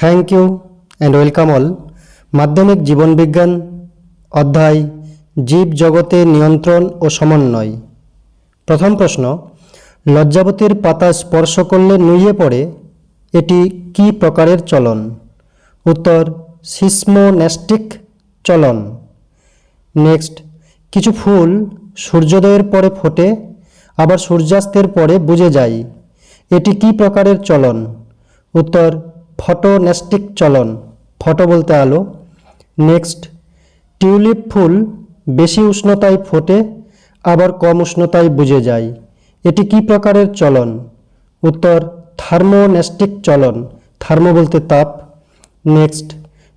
Thank you and welcome all মাধ্যমিক জীবনবিজ্ঞান অধ্যায় জীব জগতের নিয়ন্ত্রণ ও সমন্বয় প্রথম প্রশ্ন লজ্জাবতীর পাতা স্পর্শ করলে নুয়ে পড়ে, এটি কি প্রকারের চলন? উত্তর সিসমোন্যাস্টিক চলন। নেক্সট কিছু ফুল সূর্যোদয়ের পরে ফোটে, আবার সূর্যাস্তের পরে বুঝে যায়। এটি কি প্রকারের চলন? উত্তর ফটোনেস্টিক চলন, ফটো বলতে আলো। নেক্সট, টিউলিপ ফুল বেশি উষ্ণতায় ফোটে, আবার কম উষ্ণতায় বুঝে যায়। এটি কি প্রকারের চলন? উত্তর, থার্মোনেস্টিক চলন, থার্মো বলতে তাপ। নেক্সট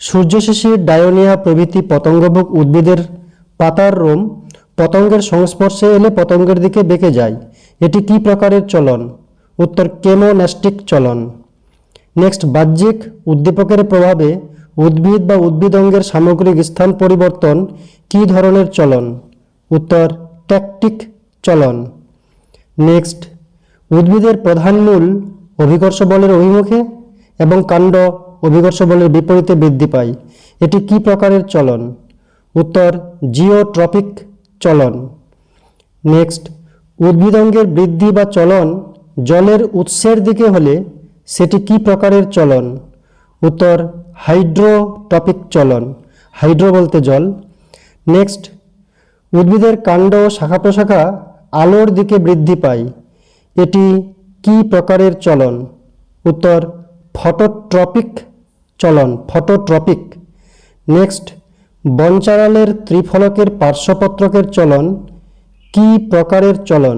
সূর্যশেষীর ডায়োনিয়া প্রভৃতি পতঙ্গভোগ উদ্ভিদের পাতার রোম, পতঙ্গের সংস্পর্শে এলে পতঙ্গের দিকে বেঁকে যায়। এটি কি প্রকারের চলন? উত্তর কেমোন্যাস্টিক চলন। নেক্সট বাহ্যিক উদ্দীপকের প্রভাবে উদ্ভিদ বা উদ্ভিদ অঙ্গের সামগ্রিক স্থান পরিবর্তন কী ধরনের চলন? উত্তর, ট্যাকটিক চলন। নেক্সট উদ্ভিদের প্রধান মূল অভিকর্ষ বলের অভিমুখে এবং কাণ্ড অভিকর্ষ বলের বিপরীতে বৃদ্ধি পায়। এটি কি প্রকারের চলন? উত্তর জিওট্রপিক চলন। নেক্সট উদ্ভিদ অঙ্গের বৃদ্ধি বা চলন জলের উৎসের দিকে হলে সেটি কি প্রকারের চলন? উত্তর, হাইড্রোটপিক চলন। হাইড্রো বলতে জল। নেক্সট, উদ্ভিদের কাণ্ড ও শাখা প্রশাখা আলোর দিকে বৃদ্ধি পায়। এটি কি প্রকারের চলন? উত্তর, ফটোট্রপিক চলন, ফটোট্রপিক। নেক্সট বনচারালের ত্রিফলকের পার্শ্বপত্রকের চলন কি প্রকারের চলন?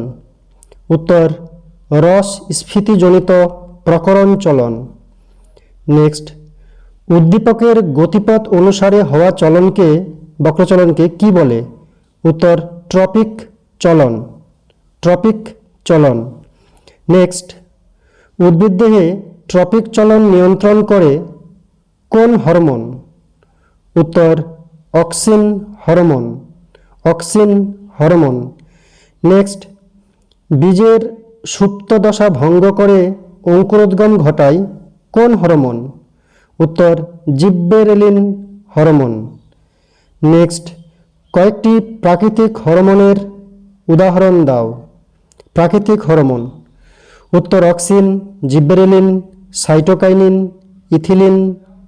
উত্তর, রস স্ফীতিজনিত প্রকরণ চলন নেক্সট উদ্দীপকের গতিপথ অনুসারে হওয়া চলনকে, বক্রচলনকে কি বলে? উত্তর, ট্রপিক চলন। ট্রপিক চলন। নেক্সট উদ্ভিদদেহে ট্রপিক চলন নিয়ন্ত্রণ করে কোন হরমোন? উত্তর, auxin hormone. Auxin hormone. Next বীজের সুপ্ত দশা ভঙ্গ করে অঙ্কুরোদ্গম ঘটায় কোন হরমোন? উত্তর, জিব্বেরেলিন হরমোন। নেক্সট, কয়েকটি প্রাকৃতিক হরমোনের উদাহরণ দাও। প্রাকৃতিক হরমোন। উত্তর, অক্সিন, জিব্বেরেলিন, সাইটোকাইনিন, ইথিলিন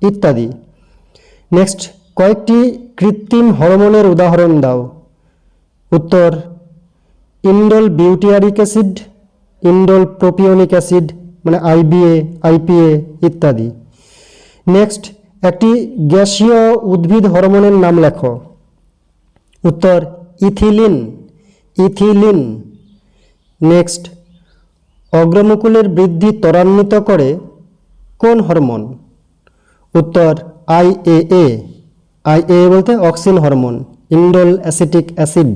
ইত্যাদি। নেক্সট, কয়েকটি কৃত্রিম হরমোনের উদাহরণ দাও। উত্তর, indole butyric acid, indole propionic acid মানে আইবিএ আইপিএ ইত্যাদি। নেক্সট একটি গ্যাসীয় উদ্ভিদ হরমোনের নাম লেখো। উত্তর, ইথিলিন ইথিলিন। নেক্সট অগ্রমুকুলের বৃদ্ধি ত্বরান্বিত করে কোন হরমোন? উত্তর আইএএ আইএ বলতে auxin hormone, indole acetic acid.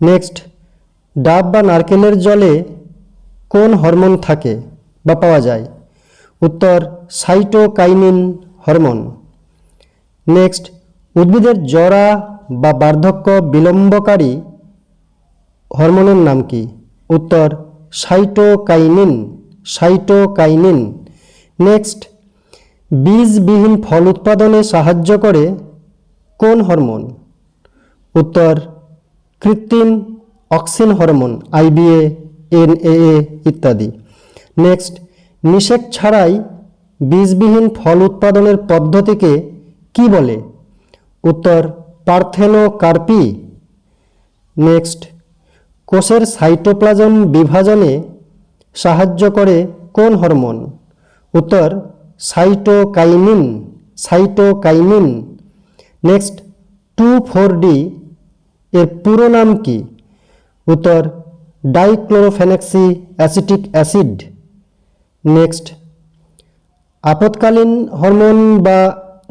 Next ডাব বা নারকেলের জলে কোন হরমোন থাকে বা পাওয়া যায়? উত্তর, সাইটোকাইনিন হরমোন। নেক্সট, উদ্ভিদের জরা বা বার্ধক্য বিলম্বকারী হরমোনের নাম কি? উত্তর, সাইটোকাইনিন সাইটোকাইনিন। নেক্সট, বীজবিহীন ফল উৎপাদনে সাহায্য করে কোন হরমোন? উত্তর, কৃত্রিম অক্সিন হরমোন আইবিএ এনএএ ইত্যাদি। নেক্সট নিষেক ছাড়াই বীজবিহীন ফল উৎপাদনের পদ্ধতিকে কি বলে? উত্তর, পার্থেনোকার্পি। নেক্সট কোষের সাইটোপ্লাজম বিভাজনে সাহায্য করে কোন হরমোন? উত্তর, cytokinin cytokinin. Next two four D, এর পুরো নাম কি? উত্তর ডাইক্লোরোফেনেক্সি অ্যাসিটিক অ্যাসিড। নেক্সট আপৎকালীন হরমোন বা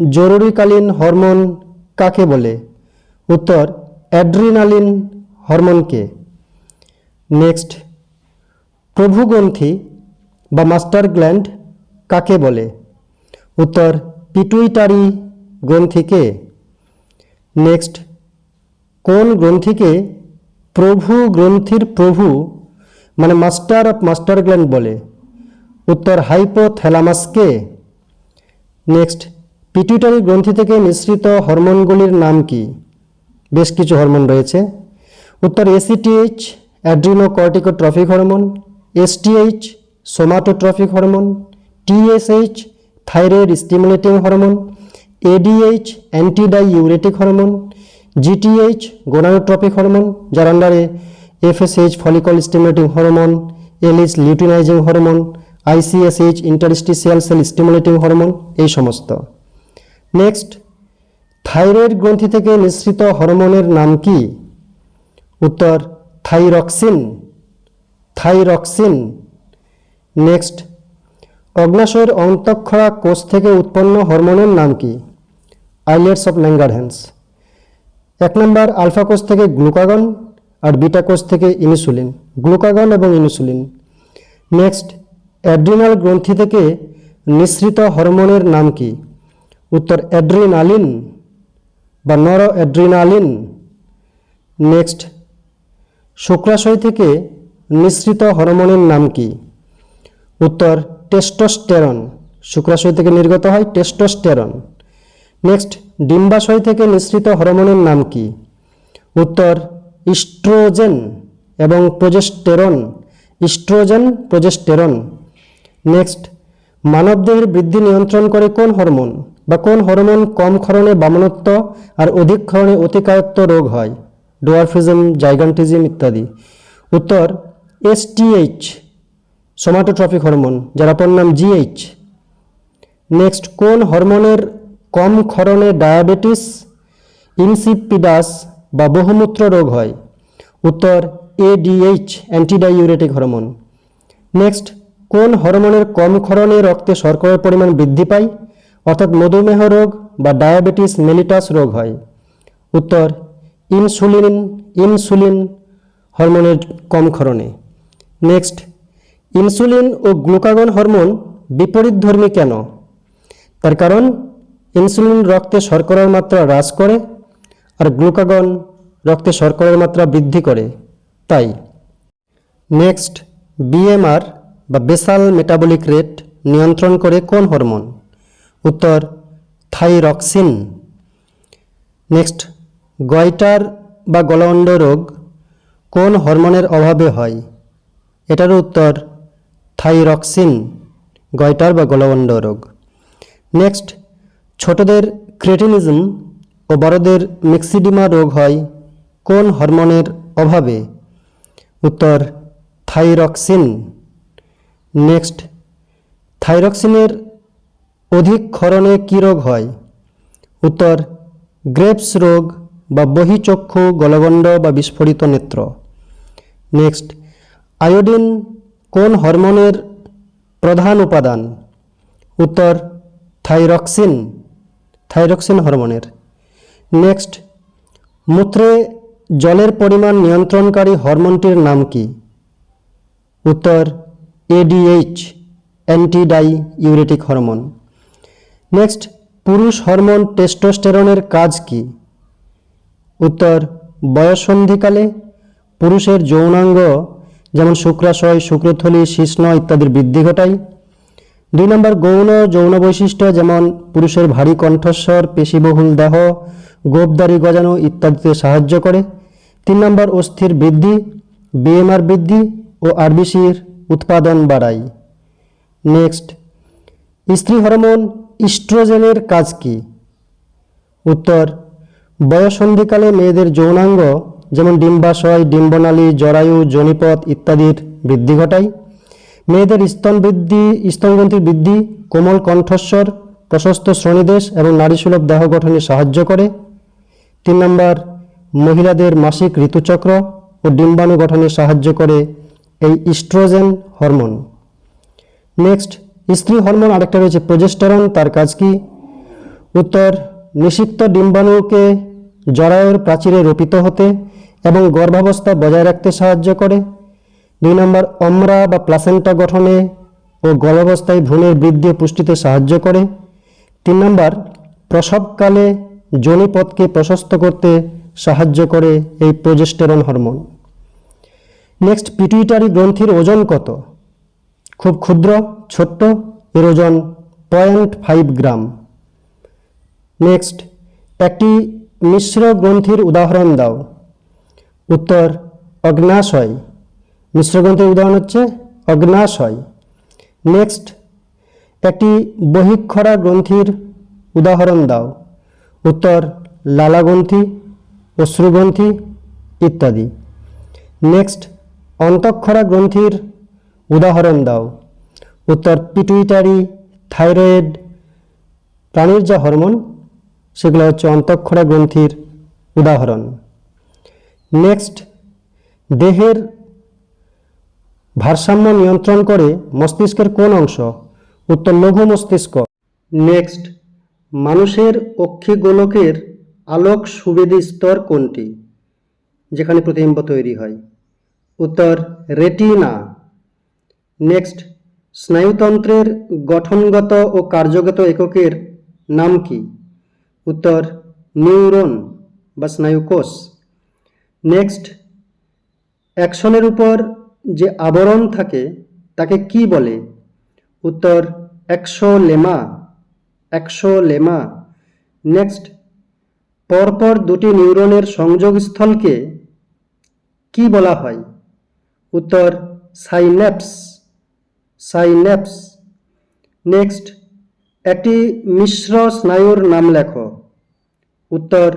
জরুরিকালীন হরমোন কাকে বলে? উত্তর, অ্যাড্রিনালিন হরমোনকে। নেক্সট, প্রভুগ্রন্থি বা মাস্টার গ্ল্যান্ড কাকে বলে? উত্তর, পিটুইটারি গ্রন্থিকে। নেক্সট, কোন গ্রন্থিকে প্রভু গ্রন্থির প্রভু মানে মাস্টার অফ মাস্টার গ্ল্যান্ড বলে। উত্তর হাইপোথ্যালামাসকে। নেক্সট পিটুইটারি গ্রন্থি থেকে নিঃসৃত হরমোনগুলির নাম কি? বেশ কিছু হরমোন রয়েছে। উত্তর ACTH adrenocorticotrophic hormone STH somatotrophic hormone TSH thyroid stimulating hormone ADH antidiuretic hormone GTH gonadotropic hormone যার আন্ডারে FSH follicle stimulating hormone LH luteinising hormone ICSH interstitial cell stimulating hormone এই সমস্ত। নেক্সট থাইরয়েড গ্রন্থি থেকে নিঃসৃত হরমোনের নাম কি? উত্তর থাইরক্সিন থাইরক্সিন নেক্সট অগ্নাশয়ের অন্তঃক্ষরা কোষ থেকে উৎপন্ন হরমোনের নাম কি? আইলেটস অফ ল্যাঙ্গারহ্যান্স এক নম্বর আলফা কোষ থেকে গ্লুকাগন আর বিটা কোষ থেকে ইনসুলিন। গ্লুকাগন এবং ইনসুলিন। নেক্সট, অ্যাড্রিনাল গ্রন্থি থেকে নিঃসৃত হরমোনের নাম কি? উত্তর, অ্যাড্রিনালিন বা নর অ্যাড্রিনালিন নেক্সট, শুক্রাশয় থেকে নিঃসৃত হরমোনের নাম কি? উত্তর, টেস্টোস্টেরন। শুক্রাশয় থেকে নির্গত হয় টেস্টোস্টেরন। নেক্সট ডিম্বাশয় থেকে নিঃসৃত হরমোনের নাম কি? উত্তর, ইস্ট্রোজেন এবং প্রোজেস্টেরন। Oestrogen, progesterone. নেক্সট মানবদেহের বৃদ্ধি নিয়ন্ত্রণ করে কোন হরমোন বা কোন হরমোন কম ক্ষরণে বামনত্ব আর অধিক ক্ষরণে অতিকায়ত্ব রোগ হয়? ডোয়ারফিজম জাইগান্টিজম ইত্যাদি। উত্তর এসটিএইচ সোমাটোট্রফিক হরমোন যার অপর নাম জিএইচ নেক্সট কোন হরমোনের কম ক্ষরণে ডায়াবেটিস, ইনসিপিডাস বা বহুমূত্র রোগ হয়। উত্তর এডিএইচ অ্যান্টিডাইউরেটিক হরমোন নেক্সট কোন হরমোনের কম ক্ষরণে রক্তে শর্করার পরিমাণ বৃদ্ধি পায়? অর্থাৎ মধুমেহ রোগ বা ডায়াবেটিস মেলিটাস রোগ হয়। উত্তর, ইনসুলিন ইনসুলিন হরমোনের কম ক্ষরণে। নেক্সট ইনসুলিন ও গ্লুকাগন হরমোন বিপরীতধর্মী কেন? তার কারণ ইনসুলিন রক্তে শর্করার মাত্রা হ্রাস করে আর গ্লুকাগন রক্তে শর্করার মাত্রা বৃদ্ধি করে। তাই নেক্সট বিএমআর বা বেসাল মেটাবলিক রেট নিয়ন্ত্রণ করে কোন হরমোন? উত্তর, থাইরক্সিন। নেক্সট, গয়টার বা গলাঅণ্ড রোগ কোন হরমোনের অভাবে হয়? এটার উত্তর, থাইরক্সিন, গয়টার বা গলাঅণ্ড রোগ। নেক্সট ছোটদের ক্রেটিনিজম ও বড়দের মিক্সিডিমা রোগ হয় কোন হরমোনের অভাবে? উত্তর, থাইরক্সিন। নেক্সট, থাইরক্সিনের অধিক ক্ষরণে কী রোগ হয়? উত্তর, গ্রেপস রোগ বা বহিচক্ষু গলগণ্ড বা বিস্ফোরিত নেত্র। নেক্সট, আয়োডিন কোন হরমোনের প্রধান উপাদান? উত্তর, থাইরক্সিন। থাইরক্সিন হরমোনের। নেক্সট, মূত্রে জলের পরিমাণ নিয়ন্ত্রণকারী হরমোনটির নাম কি? উত্তর ADH antidiuretic hormone next, পুরুষ হরমোন টেস্টোস্টেরনের কাজ কি? উত্তর, বয়ঃসন্ধিকালে পুরুষের যৌনাঙ্গ, যেমন শুক্রাশয়, শুক্রথলি শিশ্ন ইত্যাদির বৃদ্ধি ঘটায়। দুই নম্বর গৌণ যৌন বৈশিষ্ট্য যেমন পুরুষের ভারী কণ্ঠস্বর, পেশিবহুল দেহ, গোপদারি গজানো ইত্যাদিতে সাহায্য করে। তিন নম্বর অস্থির বৃদ্ধি, বিএমআর বৃদ্ধি ও আরবিসির উৎপাদন বাড়ায়। নেক্সট, স্ত্রী হরমোন ইস্ট্রোজেনের কাজ কি? উত্তর, বয়সন্ধিকালে মেয়েদের যৌনাঙ্গ যেমন ডিম্বাশয়, ডিম্বনালী, জরায়ু, জনিপথ ইত্যাদির বৃদ্ধি ঘটায়। মেয়েদের স্তন বৃদ্ধি, স্তনগ্রন্থির বৃদ্ধি, কোমল কণ্ঠস্বর, প্রশস্ত শ্রোণীদেশ এবং নারীসুলভ দেহ গঠনে সাহায্য করে। তিন নম্বর, মহিলাদের মাসিক ঋতুচক্র ও ডিম্বাণু গঠনে সাহায্য করে এই ইস্ট্রোজেন হরমোন। নেক্সট, স্ত্রী হরমোন আরেকটা রয়েছে প্রজেস্টেরন, তার কাজ কি? উত্তর, নিষিক্ত ডিম্বাণুকে জরায়ুর প্রাচীরে রোপিত হতে এবং গর্ভাবস্থা বজায় রাখতে সাহায্য করে। দুই নম্বর, অমরা বা প্লাসেন্টা গঠনে ও গর্ভাবস্থায় ভ্রূণের বৃদ্ধি পুষ্টিতে সাহায্য করে। তিন নম্বর, প্রসবকালে যোনিপথকে প্রশস্ত করতে সাহায্য করে এই প্রজেস্টেরন হরমোন। নেক্সট, পিটুইটারি গ্রন্থির ওজন কত? খুব ক্ষুদ্র, ছোট্ট, এর ওজন পয়েন্ট ফাইভ গ্রাম। নেক্সট, একটি মিশ্র গ্রন্থির উদাহরণ দাও। উত্তর অগ্নাশয় মিশ্র গ্রন্থির উদাহরণ হচ্ছে, অগ্নাশয়। নেক্সট একটি বহিক্ষরা গ্রন্থির উদাহরণ দাও। উত্তর, লালাগ্রন্থি, অশ্রুগ্রন্থি ইত্যাদি। নেক্সট অন্তঃক্ষরা গ্রন্থির উদাহরণ দাও। উত্তর, পিটুইটারি থাইরয়েড প্রাণীর যা হরমোন, সেগুলো হচ্ছে অন্তঃক্ষরা গ্রন্থির উদাহরণ। নেক্সট দেহের ভারসাম্য নিয়ন্ত্রণ করে মস্তিষ্কের কোন অংশ? উত্তর লঘু মস্তিষ্ক। নেক্সট মানুষের অক্ষিগোলকের আলোক সুবেদী স্তর কোনটি? যেখানে প্রতিবিম্ব তৈরি হয়। উত্তর, রেটিনা। নেক্সট স্নায়ুতন্ত্রের গঠনগত ও কার্যগত এককের নাম কি? উত্তর, নিউরন বা স্নায়ুকোষ। নেক্সট অ্যাকশনের উপর যে আবরণ থাকে, তাকে কি বলে? উত্তর, একশো লেমা একশো লেমা। নেক্সট, পরপর দুটি নিউরনের সংযোগস্থলকে কি বলা হয়? উত্তর, সাইন্যাপস সাইন্যাপস। নেক্সট, একটি মিশ্র স্নায়ুর নাম লেখো। উত্তর,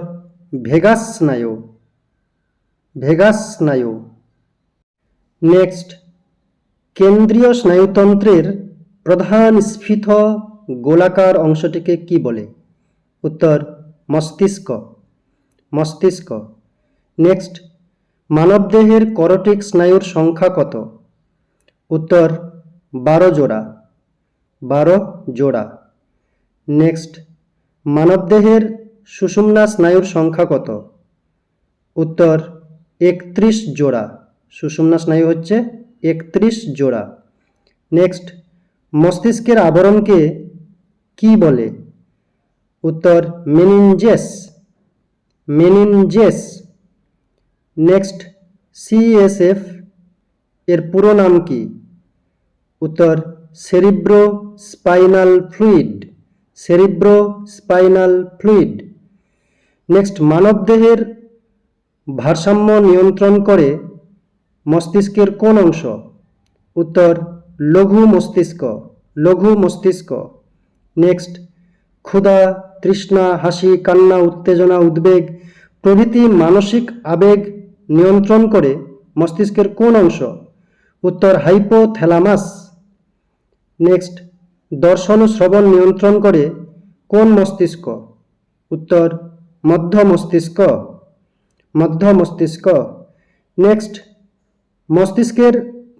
ভেগাস স্নায়ু। ভেগাস স্নায়ু। নেক্সট কেন্দ্রীয় স্নায়ুতন্ত্রের প্রধান স্ফীত গোলাকার অংশটিকে কি বলে? উত্তর, মস্তিষ্ক। মস্তিষ্ক। নেক্সট মানবদেহের করটিক স্নায়ুর সংখ্যা কত? উত্তর, বারো জোড়া। বারো জোড়া। নেক্সট মানবদেহের সুষুম্না স্নায়ুর সংখ্যা কত? উত্তর, একত্রিশ জোড়া। সুষুম্না স্নায়ু হচ্ছে একত্রিশ জোড়া। নেক্সট মস্তিষ্কের আবরণকে কি বলে? উত্তর মেনিনজেস মেনিনজেস নেক্সট সিএসএফ এর পুরো নাম কি? উত্তর cerebrospinal fluid cerebrospinal fluid next মানবদেহের ভারসাম্য নিয়ন্ত্রণ করে মস্তিষ্কের কোন অংশ? উত্তর, লঘু মস্তিষ্ক লঘু মস্তিষ্ক। নেক্সট, ক্ষুধা, তৃষ্ণা, হাসি, কান্না, উত্তেজনা, উদ্বেগ, প্রভৃতি মানসিক আবেগ নিয়ন্ত্রণ করে মস্তিষ্কের কোন অংশ? উত্তর, হাইপোথ্যালামাস। নেক্সট, দর্শন ও শ্রবণ নিয়ন্ত্রণ করে কোন মস্তিষ্ক? উত্তর, মধ্য মস্তিষ্ক। মধ্য মস্তিষ্ক। নেক্সট মস্তিষ্কের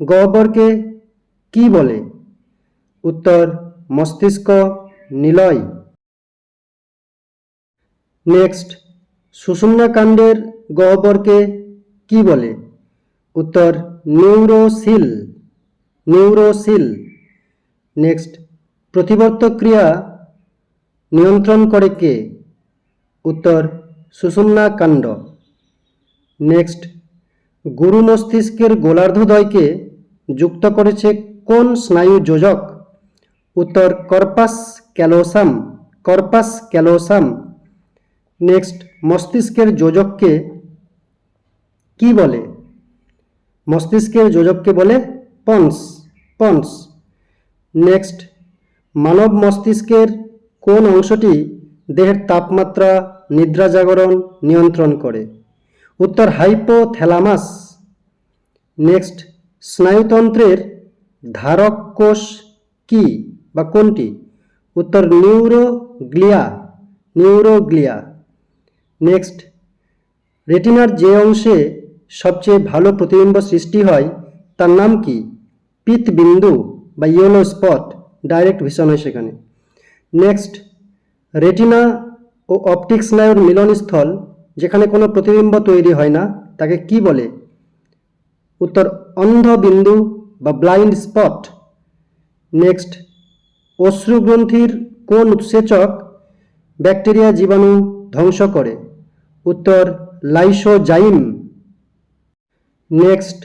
গহ্বরকে কি বলে? উত্তর, মস্তিষ্ক নিলয়। নেক্সট সুষুম্না কাণ্ডের গহ্বরকে কি বলে? উত্তর, নিউরোসিল। নিউরোসিল। নেক্সট, প্রতিবর্তক ক্রিয়া নিয়ন্ত্রণ করে কে? উত্তর সুষুম্না কাণ্ড নেক্সট গুরু মস্তিষ্কের গোলার্ধদ্বয়কে যুক্ত করেছে কোন স্নায়ু যোজক? উত্তর, corpus callosum corpus callosum. Next, মস্তিষ্কের যোজককে কি বলে? মস্তিষ্কের যোজককে বলে পন্স পন্স। নেক্সট, মানব মস্তিষ্কের কোন অংশটি দেহের তাপমাত্রা, নিদ্রা জাগরণ, নিয়ন্ত্রণ করে? উত্তর হাইপোথ্যালামাস। নেক্সট, স্নায়ুতন্ত্রের ধারক কোষ কি বা কোনটি? উত্তর, নিউরোগ্লিয়া নিউরোগ্লিয়া। নেক্সট, রেটিনার যে অংশে সবচেয়ে ভালো প্রতিবিম্ব সৃষ্টি হয়, তার নাম কি? পিত বিন্দু বা ইয়েলো স্পট, ডাইরেক্ট ভিশন হয় সেখানে। নেক্সট, রেটিনা ও অপটিক স্নায়ুর মিলনস্থল যেখানে কোনো প্রতিবিম্ব তৈরি হয় না, তাকে কি বলে? উত্তর, অন্ধ বিন্দু বা ব্লাইন্ড স্পট। নেক্সট, অশ্রুগ্রন্থির কোন উৎসেচক ব্যাকটেরিয়া জীবাণু ধ্বংস করে? উত্তর, লাইসোজাইম। নেক্সট,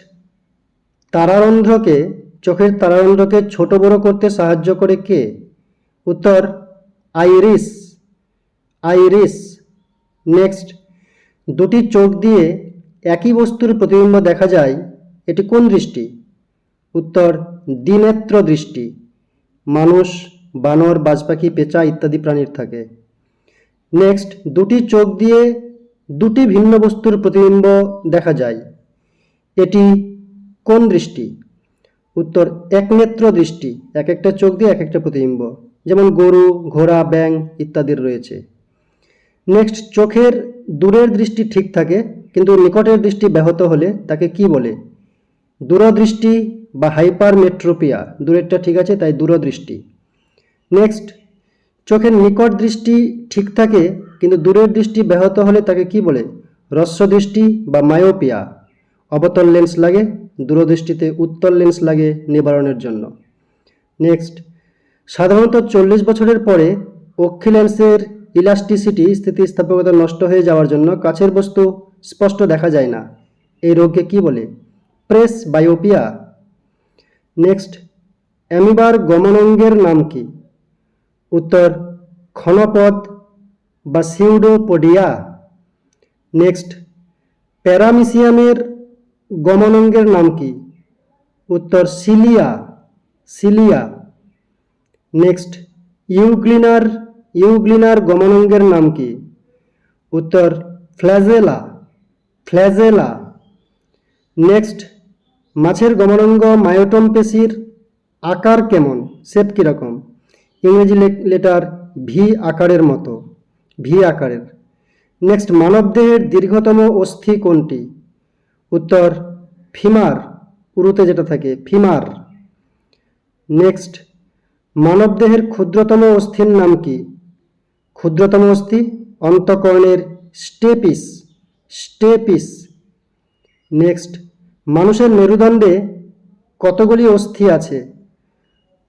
তারারন্ধ্রকে, চোখের তারারন্ধ্রকে ছোট বড় করতে সাহায্য করে কে? উত্তর, আইরিস। আইরিস। নেক্সট দুটি চোখ দিয়ে একই বস্তুর প্রতিবিম্ব দেখা যায়, এটি কোন দৃষ্টি? উত্তর, দ্বিনেত্র দৃষ্টি। মানুষ, বানর, বাজপাখি, পেঁচা ইত্যাদি প্রাণীর থাকে। নেক্সট, দুটি চোখ দিয়ে দুটি ভিন্ন বস্তুর প্রতিবিম্ব দেখা যায়। এটি কোন দৃষ্টি? উত্তর, একনেত্র দৃষ্টি। এক একটা চোখ দিয়ে এক একটা প্রতিবিম্ব। যেমন গরু, ঘোড়া ব্যাং ইত্যাদির রয়েছে। নেক্সট চোখের দূরের দৃষ্টি ঠিক থাকে, কিন্তু নিকটের দৃষ্টি ব্যাহত হলে তাকে কি বলে? দূরদৃষ্টি বা হাইপারমেট্রোপিয়া, দূরেরটা ঠিক আছে, তাই দূরদৃষ্টি। নেক্সট চোখের নিকট দৃষ্টি ঠিক থাকে, কিন্তু দূরের দৃষ্টি ব্যাহত হলে তাকে কি বলে? দৃষ্টি বা মায়োপিয়া। অবতল লেন্স লাগে, দূরদৃষ্টিতে উত্তল লেন্স লাগে নিবারণের জন্য। নেক্সট সাধারণত চল্লিশ বছরের পরে অক্ষি লেন্সের ইলাস্টিসিটি স্থিতিস্থাপকতা নষ্ট হয়ে যাওয়ার জন্য কাছের বস্তু স্পষ্ট দেখা যায় না। এই রোগকে কি বলে? প্রেস বায়োপিয়া। নেক্সট, অ্যামিবার গমনাঙ্গের নাম কি? উত্তর ক্ষণপদ বা সিউডোপোডিয়া। নেক্সট, প্যারামিসিয়ামের গমনাঙ্গের নাম কি? উত্তর, সিলিয়া। সিলিয়া। নেক্সট ইউগ্লিনার ইউগ্লিনার গমনাঙ্গের নাম কি? উত্তর, ফ্ল্যাজেলা ফ্ল্যাজেলা। নেক্সট, মাছের গমনাঙ্গ মায়োটম পেশির আকার কেমন? শেপ কীরকম? ইংরেজি লেটার ভি আকারের মতো। ভি আকারের। নেক্সট, মানবদেহের দীর্ঘতম অস্থি কোনটি? উত্তর, ফিমার। উরুতে যেটা থাকে, ফিমার। নেক্সট, মানবদেহের ক্ষুদ্রতম অস্থির নাম কি? ক্ষুদ্রতম অস্থি, অন্তকর্ণের স্টেপিস স্টেপিস। নেক্সট, মানুষের মেরুদণ্ডে কতগুলি অস্থি আছে?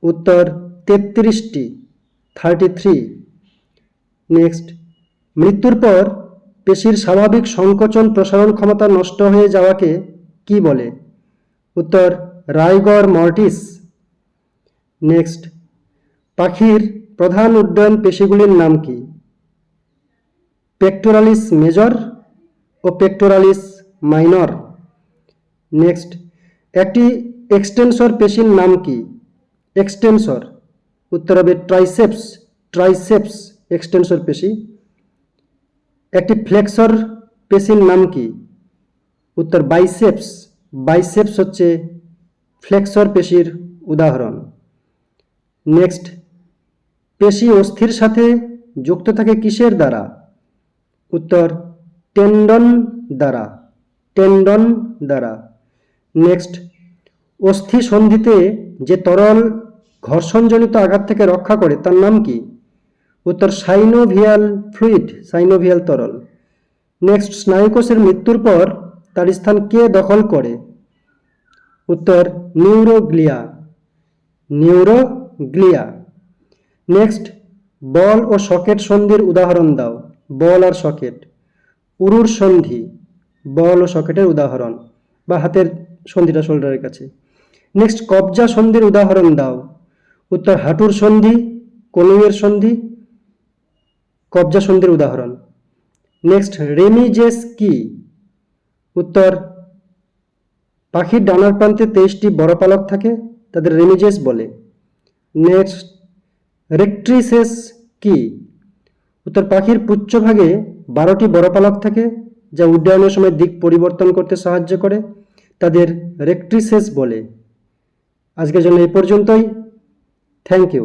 উত্তর, তেত্রিশটি থার্টি থ্রি নেক্সট, মৃত্যুর পর পেশির স্বাভাবিক সংকোচন প্রসারণ ক্ষমতা নষ্ট হয়ে যাওয়াকে কি বলে? উত্তর, রাইগর মর্টিস। নেক্সট, পাখির প্রধান উড্ডয়ন পেশিগুলির নাম কি? পেক্টোরালিস মেজর ও পেক্টোরালিস মাইনর নেক্সট একটি এক্সটেনসর পেশির নাম কি? এক্সটেনসর উত্তর হবে ট্রাইসেপস ট্রাইসেপস এক্সটেনসর পেশি। একটি ফ্লেক্সর পেশির নাম কি? উত্তর বাইসেপস বাইসেপস হচ্ছে ফ্লেক্সর পেশির উদাহরণ। নেক্সট পেশি অস্থির সাথে যুক্ত থাকে কিসের দ্বারা? উত্তর, টেন্ডন দ্বারা। টেন্ডন দ্বারা। নেক্সট, অস্থি সন্ধিতে যে তরল ঘর্ষণজনিত আঘাত থেকে রক্ষা করে, তার নাম কি? উত্তর, সাইনোভিয়াল ফ্লুইড, সাইনোভিয়াল তরল। নেক্সট, স্নায়ুকোষের মৃত্যুর পর তার স্থান কে দখল করে? উত্তর, নিউরোগ্লিয়া। নিউরোগ্লিয়া। নেক্সট বল ও সকেট সন্ধির উদাহরণ দাও। বল আর সকেট। উরুর সন্ধি। বল ও সকেটের উদাহরণ। বা হাতের সন্ধিটা শোল্ডারের কাছে। নেক্সট কবজা সন্ধির উদাহরণ দাও। উত্তর, হাঁটুর সন্ধি, কনুইয়ের সন্ধি, কবজা সন্ধির উদাহরণ। নেক্সট রেমিজেস কি উত্তর, পাখির ডানার প্রান্তে তেইশটি বড় পালক থাকে, তাদের রেমিজেস বলে। নেক্সট রেক্ট্রিসেস কি? উত্তর, পাখির পুচ্ছভাগে বারোটি বড় পালক থাকে যা উড্ডয়নের সময় দিক পরিবর্তন করতে সাহায্য করে, তাদের রেক্ট্রিসেস বলে। আজকের জন্য এই পর্যন্তই। Thank you